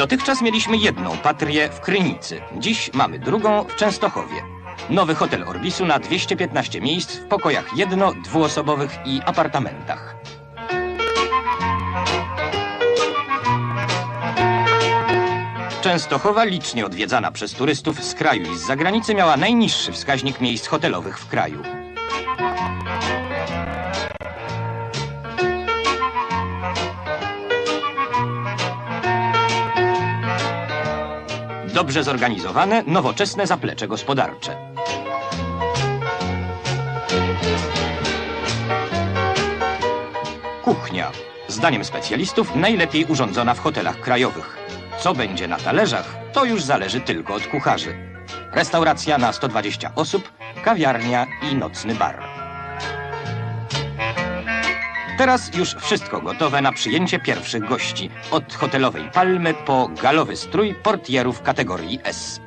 Dotychczas mieliśmy jedną patrię w Krynicy. Dziś mamy drugą w Częstochowie. Nowy hotel Orbisu na 215 miejsc w pokojach jedno-, dwuosobowych i apartamentach. Częstochowa, licznie odwiedzana przez turystów z kraju i z zagranicy, miała najniższy wskaźnik miejsc hotelowych w kraju. Dobrze zorganizowane, nowoczesne zaplecze gospodarcze. Kuchnia. Zdaniem specjalistów najlepiej urządzona w hotelach krajowych. Co będzie na talerzach, to już zależy tylko od kucharzy. Restauracja na 120 osób, kawiarnia i nocny bar. Teraz już wszystko gotowe na przyjęcie pierwszych gości. Od hotelowej palmy po galowy strój portierów kategorii S.